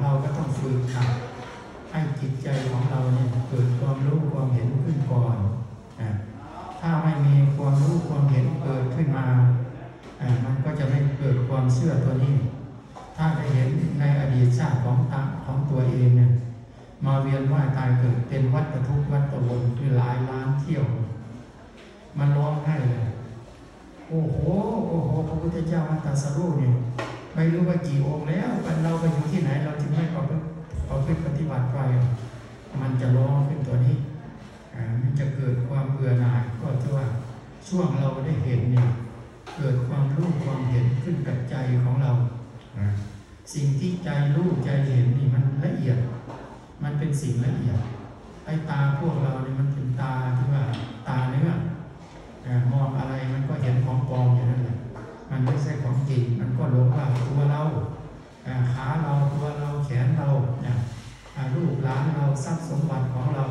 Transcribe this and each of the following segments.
เราก็ต้องฝึกขัดให้จิตใจของเราเนี่ยเกิดความรู้ความเห็นขึ้นก่อนถ้าไม่มีความรู้ความเห็นเกิดขึ้นมา มันก็จะไม่เกิดความเชื่อตัวนี้ ถ้าได้เห็นในอดีตชาติของตาของตัวเองเนี่ยมาเวียนว่ายตายเกิดเป็นวัฏทุกข์วัฏวนคือหลายล้านเที่ยว มันร้องไห้เลยโอ้โหโอ้โหพระพุทธเจ้ามันตรัสรู้เนี่ย ไม่รู้ว่ากี่องค์แล้วเราไปอยู่ที่ไหน เราจึงไม่ประพฤติประพฤติปฏิบัติไป มันจะร้องขึ้นตัวนี้มันจะเกิดความเบื่อหน่ายก็ที่ว่าช่วงเราได้เห็นเนี่ยเกิดความรู้ความเห็นขึ้นกับใจของเรา สิ่งที่ใจรู้ใจเห็นนี่มันละเอียด มันเป็นสิ่งละเอียดไอ้ตาพวกเราเนี่ยมันเป็นตาที่ว่าตาเนื้อมองอะไรมันก็เห็นของปลอมอย่างนั้นแหละ ก็หลงว่าตัวเราขาเราตัวเราแขนเราเนี่ยลูกหลานเราทรัพย์สมบัติของเรา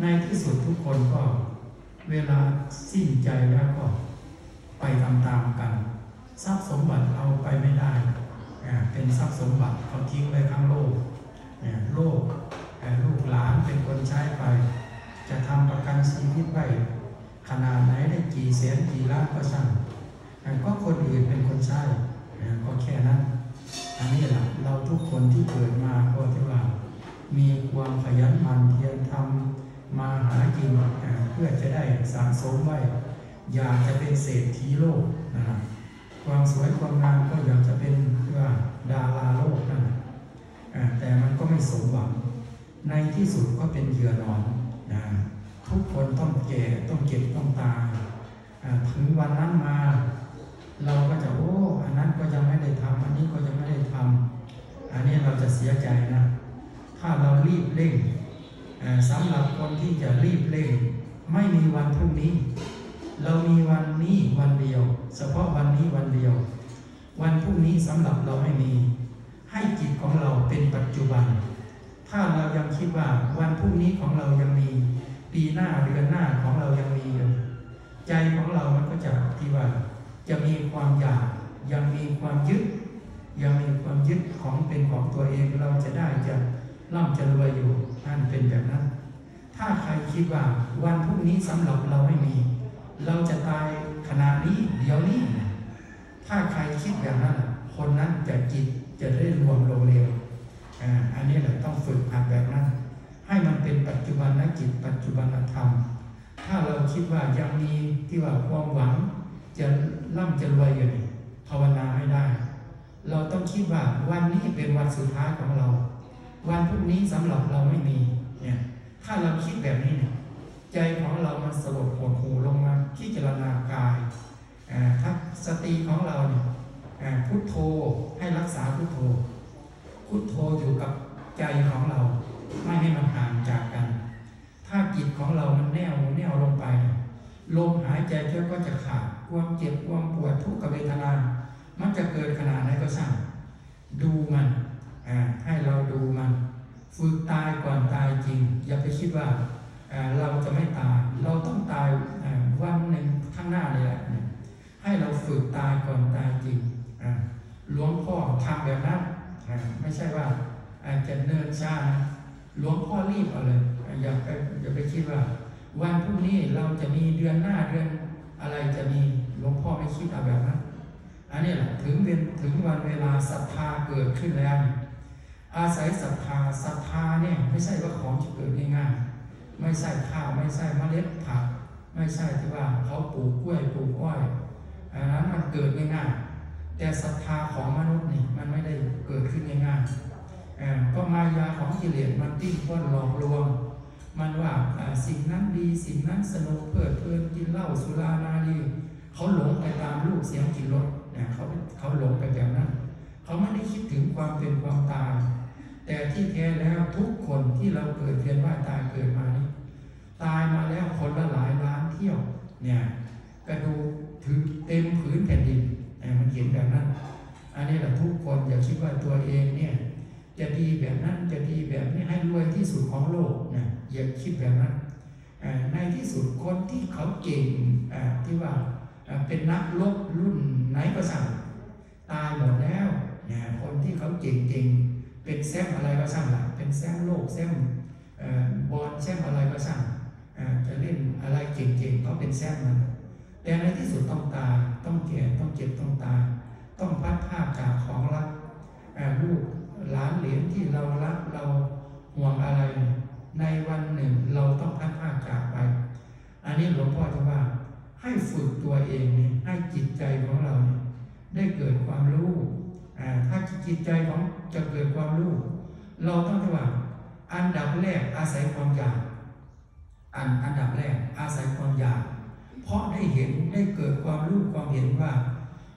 ในที่สุดทุกคนก็เวลาสิ้นใจแล้วก็ไปตามๆกัน ทรัพย์สมบัติเอาไปไม่ได้อ่าเป็นทรัพย์สมบัติเขาทิ้งไว้ข้างโลกเนี่ยโลกลูกหลานเป็นคนใช้ไป จะทำประกันชีวิตไว้ขนาดไหนได้กี่แสนกี่ล้านก็ช่างแต่ก็คนอื่นเป็นคนใช้ ก็แค่นั้นอันนี้แหละเราทุกคนที่เกิดมาก็ที่ว่ามีความขยันหมั่นเพียรทำมาหากินเพื่อจะได้สะสมไว้ อยากจะเป็นเศรษฐีโลกนะความสวยความงามก็อยากจะเป็นว่าดาราโลกนั่นแหละแต่มันก็ไม่สมหวัง ในที่สุดก็เป็นเหยื่อหนอนนะทุกคนต้องแก่ต้องเก็บต้องตายถึงวันนั้นมา เราก็จะ นั้นก็ยังไม่ได้ทำอันนี้ก็ยังไม่ได้ทำอันนี้เราจะเสียใจนะ ถ้าเรารีบเร่งอ่าสำหรับคนที่จะรีบเร่ง ไม่มีวันพรุ่งนี้ เรามีวันนี้วันเดียว เฉพาะวันนี้วันเดียว วันพรุ่งนี้สำหรับเราไม่มี ให้จิตของเราเป็นปัจจุบัน ถ้าเรายังคิดว่าวันพรุ่งนี้ของเรายังมี ปีหน้าเดือนหน้าของเรายังมีอยู่ใจของเรามันก็จะที่ว่าจะมีความอยาก ยังมีความยึด ยังมีความยึดของเป็นของตัวเองเราจะได้จะร่ำจะรวยอยู่นั่นเป็นแบบนั้น ถ้าใครคิดว่าวันพรุ่งนี้สำหรับเราไม่มี เราจะตายขณะนี้เดี๋ยวนี้ ถ้าใครคิดแบบนั้นคนนั้นจะจิตจะได้รวมลงเร็วอ่าอันนี้แหละต้องฝึกหัดแบบนั้น ให้มันเป็นปัจจุบันนจิตปัจจุบันธรรม ถ้าเราคิดว่ายังมีที่ว่าความหวัง จะร่ำจะรวยอยู่นี่ ภาวนาไม่ได้ เราต้องคิดว่าวันนี้เป็นวันสุดท้ายของเรา วันพรุ่งนี้สำหรับเราไม่มีเนี่ยถ้าเราคิดแบบนี้เนี่ยใจของเรามันสลดหดหูลงมาพิจารณากายอ่าถ้าสติของเราเนี่ยอ่าพุทโธให้รักษาพุทโธ พุทโธอยู่กับใจของเรา ไม่ให้มันห่างจากกัน ถ้าจิตของเรามันแน่วแน่ว ลมหายใจเจ้าก็จะขาดความเจ็บความปวดทุกขเวทนา มันจะเกิดขนาดไหนก็ช่งดูมันอ่าให้เราดูมัน ฝึกตายก่อนตายจริง อย่าไปคิดว่าอ่าเราจะไม่ตาย เราต้องตายอ่าวันหนึ่งข้างหน้าเลยแหละให้เราฝึกตายก่อนตายจริงอ่าหลวงพ่อทำแบบนั้นไม่ใช่ว่าอาจะเนินช้าหลวงพ่อรีบเอาเลยอย่าไปอย่าไปคิดว่า วันพรุ่งนี้เราจะมีเดือนหน้าเดือนอะไรจะมีหลวงพ่อไม่คิดเอาแบบนั้นอันนี้แหละถึงเป็นถึงวันเวลาศรัทธาเกิดขึ้นแล้ว อาศัยศรัทธาศรัทธาเนี่ยไม่ใช่ว่าของจะเกิดง่ายๆไม่ใช่ข้าวไม่ใช่เมล็ดผัก ไม่ใช่ที่ว่าเขาปลูกกล้วยปลูกอ้อยอันนั้นมันเกิดง่ายๆแต่ศรัทธาของมนุษย์นี่มันไม่ได้เกิดขึ้นง่ายๆก็มายาของกิเลสมันติ้งป้นหลอกลวง มันว่า สิ่งนั้นดีสิ่งนั้นสนุกเพลิดเพลินกินเหล้าสุรานารีเขาหลงไปตามรูปเสียงกลิ่นรสเนี่ยเขาเขาหลงไปแบบนั้น เขาไม่ได้คิดถึงความเป็นความตายแต่ที่แท้แล้วทุกคนที่เราเกิดเวียนว่ายตายเกิดมานี่ตายมาแล้วคนละหลายล้านเที่ยวเนี่ยกระดูกถึงเต็มผืนแผ่นดินเนี่ยมันเห็นแบบนั้น อันนี้แหละทุกคนอย่าคิดว่าตัวเองเนี่ยจะดีแบบนั้นจะดีแบบนี้ให้รวยที่สุดของโลกนะ อย่าคิดแบบนั้นในที่สุดคนที่เขาเก่งที่ว่าเป็นนักลบรุ่นไหนก็สั่งตายหมดแล้วเนี่ยคนที่เขาเก่งๆเป็นแซมอะไรก็ช่างละเป็นแซมโลกแซมบอลแซมอะไรก็ช่งจะเล่นอะไรเก่งๆก็เป็นแซมมันแต่ในที่สุดต้องตายต้องแก่ต้องเจ็บต้องตายต้องพัดภาคจากของรักลูกหลานเหลนที่เรารักเราห่วงอะไร ในวันหนึ่งเราต้องพัดภาคจากไป อันนี้หลวงพ่อจะว่าให้ฝึกตัวเองเนี่ยให้จิตใจของเราเนี่ยได้เกิดความรู้ถ้าจิตใจของจะเกิดความรู้ เราต้องที่ว่า อันดับแรกอาศัยความอยากอันอันดับแรกอาศัยความอยาก เพราะได้เห็นได้เกิดความรู้ความเห็นว่า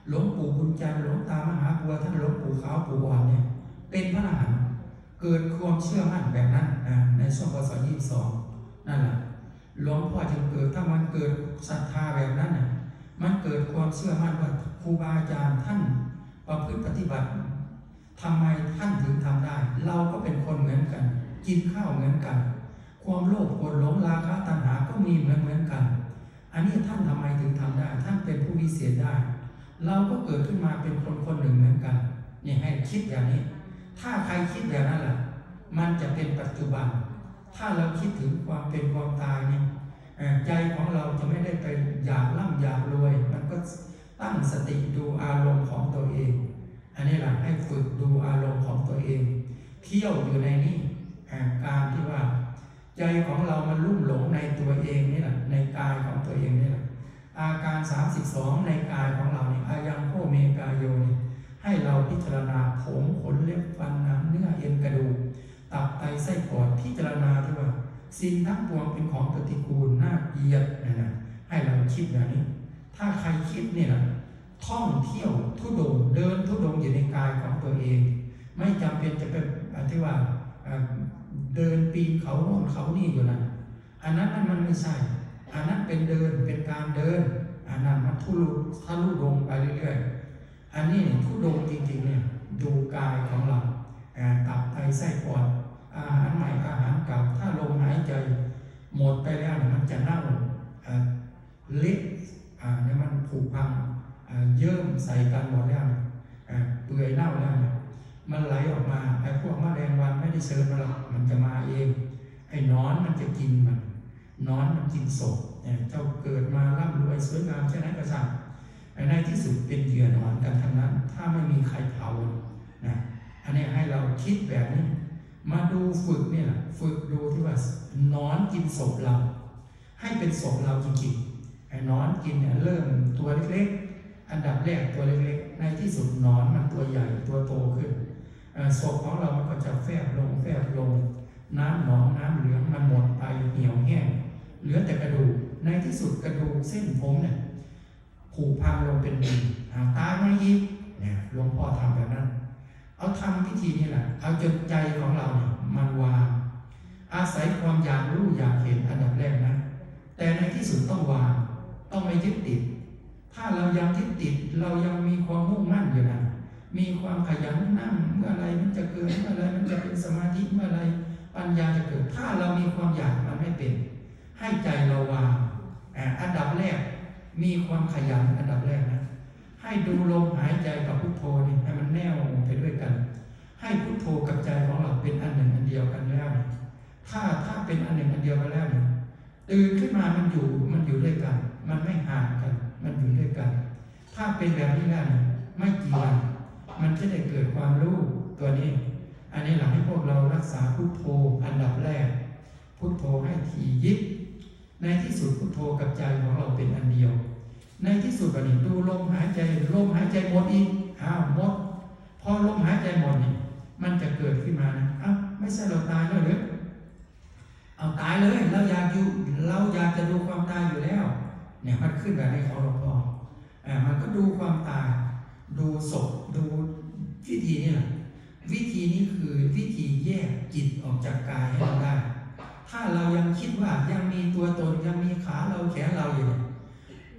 หลวงปู่บุญจันทร์หลวงตามหาบัวท่านหลวงปู่ขาวปู่อ่อนเนี่ยเป็นพระอรหันต์ เกิดความเชื่อมั่นแบบนั้นนะในช่วงพศยี่สิบสองนั่นแหละหลวงพ่อจึงเกิดถ้ามันเกิดศรัทธาแบบนั้นน่ะมันเกิดความเชื่อมั่นว่าครูบาอาจารย์ท่านประพฤติปฏิบัติทำไมท่านถึงทำได้ เราก็เป็นคนเหมือนกัน กินข้าวเหมือนกัน ความโลภโกรธหลงราคะตัณหาก็มีเหมือนเหมือนกัน อันนี้ท่านทำไมถึงทำได้ ท่านเป็นผู้วิเศษได้ เราก็เกิดขึ้นมาเป็นคนคนหนึ่งเหมือนกันนี่ให้คิดอย่างนี้ ถ้าใครคิดแบบนั้นล่ะ มันจะเป็นปัจจุบัน ถ้าเราคิดถึงความเป็นความตายเนี่ยใจของเราจะไม่ได้ไปอยากร่ำอยากรวย มันก็ตั้งสติดูอารมณ์ของตัวเอง อันนี้หละให้ฝึกดูอารมณ์ของตัวเอง เที่ยวอยู่ในนี้เอ่อการที่ว่า ใจของเรามันลุ่มหลงในตัวเองนี่แหละในกายของตัวเองนี่แหละอาการ 32 ในกายของเราเนี่ยอายังโคเมกายโยเนี่ย ให้เราพิจารณาผมขนเล็บฟันหนังเนื้อเอ็นกระดูกตับไตไส้ปอดพิจารณาที่ว่า สิ่งทั้งปวงเป็นของปฏิกูลน่าเกียดนะนะให้เราคิดแบบนี้ ถ้าใครคิดเนี่ยนะท่องเที่ยวทุดงเดินทุดงอยู่ในกายของตัวเอง ไม่จำเป็นจะเป็นอันที่ว่าเดินปีนเขาโน่นเขานี่อยู่นะอันนั้นนั่นมันไม่ใช่อันนั้นเป็นเดินเป็นการเดินอันนั้นมันทุลุทะลุดงไปเรื่อยๆ อันนี้เนี่ยทุดงค์จริงๆเนี่ยดูกายของเราตับไตไส้ปอดอาหารใหม่อาหารเก่าถ้าลมหายใจหมดไปแล้วมันจะเน่าเละเนี่ยมันผุพังเยิ้มใส่กันหมดแล้วเนี่ยอ่าเปื่อยเน่าแล้วเนี่ยมันไหลออกมาไอ้พวกมแมลงวันไม่ได้เชิญมาหรอกมันจะมาเอง ไอ้นอนมันจะกินมันนอนมันกินศพเจ้าเกิดมาร่ำรวยสวยงามแค่ไหนก็ช่าง ไอ้ในที่สุดเป็นเหยื่อหนอนกันทั้งนั้น ถ้าไม่มีใครเผานะอันนี้ให้เราคิดแบบนี้ มาดูฝึกเนี่ยแหละฝึกดูที่ว่านอนกินศพเรา ให้เป็นศพเราจริงๆไอ้นอนกินเนี่ยเริ่มตัวเล็กๆ อันดับแรกตัวเล็กๆ ในที่สุดนอนมันตัวใหญ่ตัวโตขึ้นศพของเรามันก็จะแฟบลงแฟบลง น้ำหนองน้ำเหลืองมันหมดไปเหี่ยวแห้งเหลือแต่กระดูกในที่สุดกระดูกเส้นผมเนี่ย ผุพังลงเป็นดินอ่าตายไม่อีกเนี่ยหลวงพ่อทำแบบนั้น เอาทำพิธีนี่แหละ เอาจนใจของเราเนี่ยมันวาง อาศัยความอยากรู้อยากเห็นอันดับแรกนะ แต่ในที่สุดต้องวาง ต้องไม่ยึดติด ถ้าเรายังยึดติด เรายังมีความมุ่งมั่นอยู่นะมีความขยันนั่งเมื่อไรมันจะเกิดเมื่อไรมันจะเป็นสมาธิเมื่อไรปัญญาจะเกิด ถ้าเรามีความอยากมันไม่เป็น ให้ใจเราวางอ่าอันดับแรก มีความขยันอันดับแรกนะ ให้ดูลมหายใจกับพุทโธนี่ให้มันแน่วไปด้วยกัน ให้พุทโธกับใจของเราเป็นอันหนึ่งอันเดียวกันแล้วเนี่ยถ้าถ้าเป็นอันหนึ่งอันเดียวกันแล้วเนี่ยตื่นขึ้นมามันอยู่มันอยู่ด้วยกัน มันไม่ห่างกัน มันอยู่ด้วยกัน ถ้าเป็นแบบนี้แล้วเนี่ยไม่กี่วันมันจะได้เกิดความรู้ตัวนี้ อันนี้หลังให้พวกเรารักษาพุทโธอันดับแรก พุทโธให้ถี่ยิบ ในที่สุดพุทโธกับใจของเราเป็นอันเดียว ในที่สุดวันนี้ดูลมหายใจลมหายใจหมดอีกอ้าวหมดพอลมหายใจหมดเนี่ยมันจะเกิดขึ้นมานะอ้าวไม่ใช่เราตายแล้วหรือเอาตายเลยเราอยากอยู่เราอยากจะดูความตายอยู่แล้ว เนี่ยมันขึ้นแบบนี้ของหลวงพ่ออ่ามันก็ดูความตายดูศพดูวิธีนี่แหละวิธีนี้คือวิธีแยกจิตออกจากกายให้เราได้ ถ้าเรายังคิดว่ายังมีตัวตนยังมีขาเราแขนเราอยู่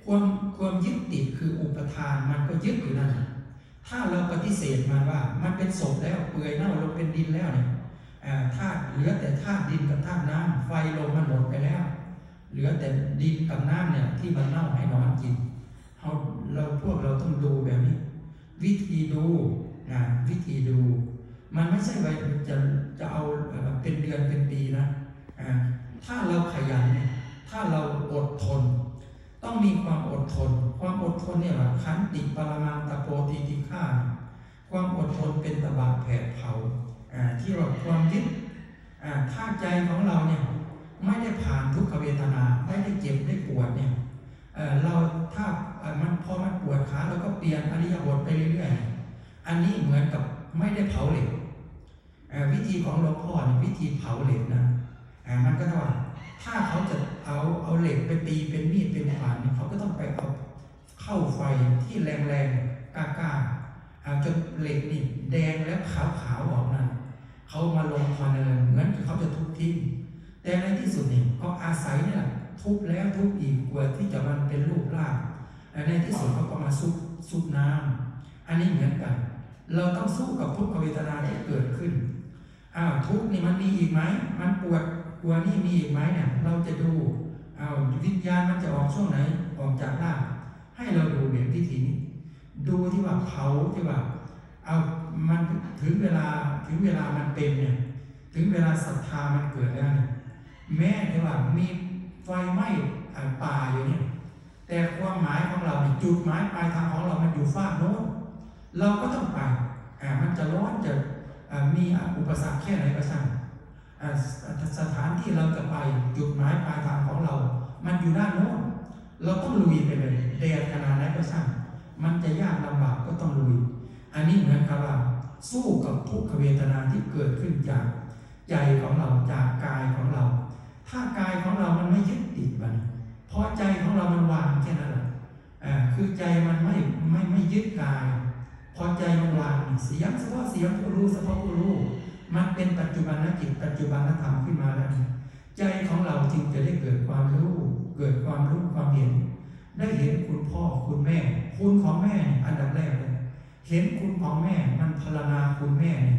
ความความยึดติดคืออุปทานมันก็ยึดอยู่นั่นน่ะถ้าเราปฏิเสธมันว่า มันเป็นศพแล้วเปื่อยเน่าลงเป็นดินแล้วเนี่ยธาตุเหลือแต่ธาตุดินกับธาตุน้ำไฟลมมันหมดไปแล้ว เหลือแต่ดินกับน้ำเนี่ยที่มันเน่าให้นอนกินเราเราพวกเราต้องดูแบบนี้ วิธีดูนะวิธีดู มันไม่ใช่ว่าจะจะเอาเป็นเดือนเป็นปีนะ ถ้าเราขยันเนี่ยถ้าเราอดทน ต้องมีความอดทน ความอดทนเนี่ยว่าขันติปรมังตะโปตีติฆาความอดทนเป็นตบะแผดเผาที่ว่าความยึดอ่าถ้าใจของเราเนี่ยไม่ได้ผ่านทุกขเวทนา ไม่ได้เจ็บได้ปวดเนี่ยเราถ้ามันพอมันปวดขาเราก็เปลี่ยนอริยบทไปเรื่อยๆ อันนี้เหมือนกับไม่ได้เผาเหล็กวิธีของหลวงพ่อเนี่ยวิธีเผาเหล็กนะ มันก็ต้องว่าถ้าเขาจะเอาเอาเหล็กไปตีเป็นมีดเป็นขวานเนี่ยเขาก็ต้องไปเอาเข้าไฟที่แรงๆกล้าๆจนเหล็กนี่แดงแล้วขาวๆออกนั่นเขามาลงควันอะไรเหมือนเขาจะทุบทิ้งแต่ในที่สุดนี่ก็อาศัยเนี่ยทุบแล้วทุบอีกกว่าที่จะมันเป็นรูปร่างและในที่สุดเขาก็มาซุบซุบน้ำอันนี้เหมือนกัน เราต้องสู้กับทุกขเวทนาที่เกิดขึ้นอ้าวทุกนี่มันมีอีกไหมมันปวด กลัวนี่มีอีกไหมเนี่ยเราจะดูเอาวิญญาณมันจะออกช่วงไหนออกจากร่างให้เราดูแบบพิธีนี้ดูที่ว่าเผาที่ว่า เอามันถึงเวลาถึงเวลามันเป็นเนี่ยถึงเวลาศรัทธามันเกิดแล้วเนี่ยแม้ที่ว่ามีไฟไหม้ป่าอยู่เนี่ยแต่ความหมายของเราจุดหมายปลายทางของเรามันอยู่ฝ้าโน้นเราก็ต้องไปอ่ามันจะร้อนจะมีอุปสรรคแค่ไหนก็ช่าง สถานที่เราจะไปจุดหมายปลายทางของเรา มันอยู่ด้านโน้นเราต้องลุยไปเลยแดดขนาดไหนก็ช่างมันจะยากลำบากก็ต้องลุย อันนี้เหมือนกับว่าสู้กับทุกขเวทนาที่เกิดขึ้นจากใจของเราจากกายของเรา ถ้ากายของเรามันไม่ยึดติดมันพอใจของเรามันวางแค่นั้นแหละคือใจมันไม่ไม่ไม่ยึดกาย พอใจมันวางเสียงเฉพาะเสียงผู้รู้เฉพาะผู้รู้ มันเป็นปัจจุบันจิตปัจจุบันธรรมขึ้นมาแล้วนี่ใจของเราจึงจะได้เกิดความรู้ เกิดความรู้ความเห็น ได้เห็นคุณพ่อคุณแม่ คุณของแม่อันดับแรกเลยเห็นคุณของแม่มันพรณนาคุณแม่นี่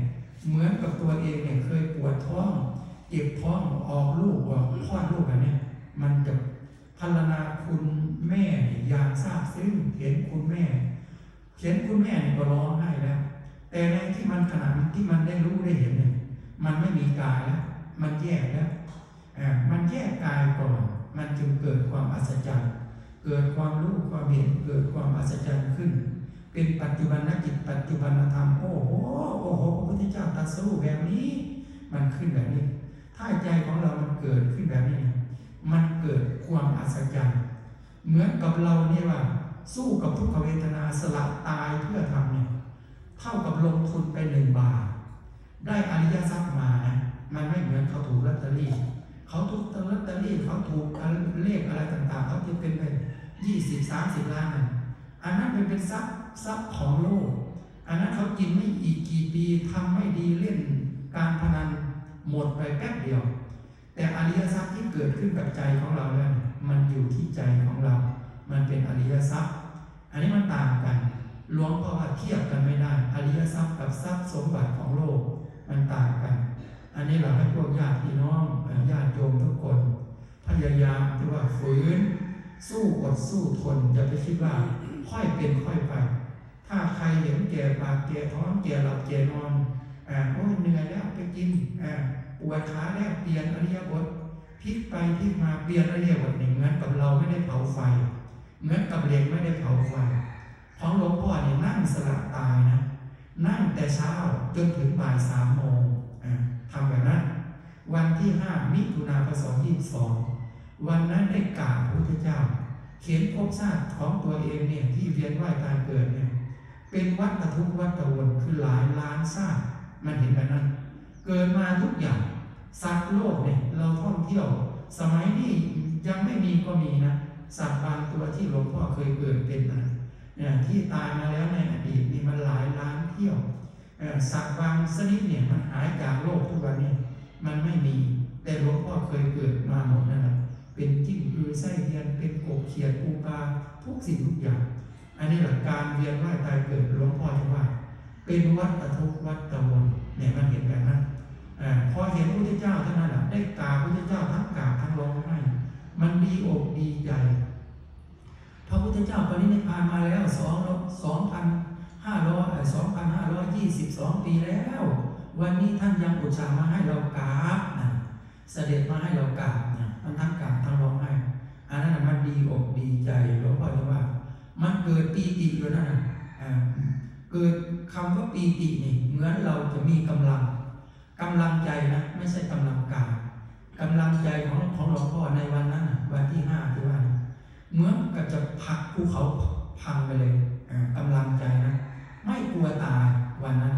เหมือนกับตัวเองเนี่ยเคยปวดท้องเจ็บท้องออกลูกว่าคลอดลูกแบบเนี้ยมันจะพรณนาคุณแม่นี่อย่างทราบซึ้งเห็นคุณแม่เขียนคุณแม่เนี่ยก็ร้องไห้แล้ว แต่ในที่มันขนาดที่มันได้รู้ได้เห็นเนี่ยมันไม่มีกายแล้วมันแยกแล้วมันแยกกายก่อน มันจึงเกิดความอัศจรรย์ เกิดความรู้ความเห็นเกิดความอัศจรรย์ขึ้น เป็นปัจจุบันนจิตปัจจุบันธรรมโอ้โหโอ้โหพระพุทธเจ้าตรัดสู้แบบนี้ มันขึ้นแบบนี้ ถ้าใจของเรามันเกิดขึ้นแบบนี้เนี่ยมันเกิดความอัศจรรย์ เหมือนกับเราเนี่ยว่า สู้กับทุกขเวทนาสละตายเพื่อทำเนี่ย เท่ากับลงทุนไปหนึ่งบาท ได้อริยทรัพย์มานะมันไม่เหมือนเขาถูกลอตเตอรี่ เขาถูกลอตเตอรี่เขาถูกเลขอะไรต่างๆ เขาจะเป็นไปยี่สิบสามสิบล้านนะอันนั้นเป็นเป็นทรัพย์ทรัพย์ของโลก อันนั้นเขากินไม่อีกกี่ปีทำไม่ดีเล่นการพนันหมดไปแป๊บเดียว แต่อริยทรัพย์ที่เกิดขึ้นกับใจของเราเนี่ยมันอยู่ที่ใจของเรา มันเป็นอริยทรัพย์ อันนี้มันต่างกัน ลวงพ่อว่าเทียบกันไม่ได้ อริยทรัพย์กับทรัพย์สมบัติของโลกมันต่างกัน อันนี้เราให้พวกญาติพี่น้องญาติโยมทุกคน พยายามที่ว่าฝืน สู้อดสู้ทนอย่าไปคิดว่าค่อยเป็นค่อยไป ถ้าใครเห็นแก่ปากแก่ท้องแก่หลับแก่นอนอ่าโอ้ยเหนื่อยแล้วไปกินอ่าปวดขาแล้วเปลี่ยนอริยบทพลิกไปพลิกมาเปลี่ยนอริยบทหนึ่งเหมือนกับเราไม่ได้เผาไฟเหมือนกับเหล็กไม่ได้เผาไฟ ของหลวงพ่อเนี่ยนั่งสละตายนะ นั่งแต่เช้าจนถึงบ่ายสามโมงทำแบบนั้น วันที่ห้ามิถุนาพศยี่สองวันนั้นได้กราบพระพุทธเจ้า เขียนภพชาติของตัวเองเนี่ยที่เวียนว่ายตายเกิดเนี่ยเป็นวัฏทุกวัฏวนคือหลายล้านชาติมันเห็นแบบนั้น เกิดมาทุกอย่างสัตว์โลกเนี่ยเราท่องเที่ยว สมัยนี้ยังไม่มีก็มีนะสัตว์บางตัวที่หลวงพ่อเคยเกิดเป็นนะ ที่ตายมาแล้วในอดีตนี่มันหลายล้านเที่ยวสัตว์บางชนิดเนี่ยมันหายจากโลกทุกวันนี้มันไม่มี แต่หลวงพ่อเคยเกิดมาหมดนั่นแหละเป็นจิ้งคือไส้เดือนเป็นกบเขียดปูปลาทุกสิ่งทุกอย่าง อันนี้หลักการเวียนว่ายตายเกิดหลวงพ่อจะว่า เป็นวัฏทุกข์วัฏวนเนี่ยมันเห็นแบบนั้นพอเห็นพระพุทธเจ้าเท่านั้นแหละได้กราบพระพุทธเจ้าทั้งกราบทั้งร้องไห้มันดีอกดีใจ พระพุทธเจ้าปรินิพพานมาแล้วสองสองพันห้าร้อยสองพันห้าร้อยยี่สิบสองปีแล้ว วันนี้ท่านยังอุตส่าห์มาให้เรากราบนะเสด็จมาให้เรากราบนะมันทั้งกราบทั้งร้องไห้อันนั้นมันดีอกดีใจหลวงพ่อจะว่า มันเกิดปีติอยู่นั่นนะอ่าเกิดคำว่าปีตินี่เหมือนเราจะมีกำลังกำลังใจนะไม่ใช่กำลังกายกำลังใจของของหลวงพ่อในวันนั้นวันที่ห้าที่ว่า เหมือนกับจะพักภูเขาพังไปเลยกำลังใจนะ ไม่กลัวตายวันนั้น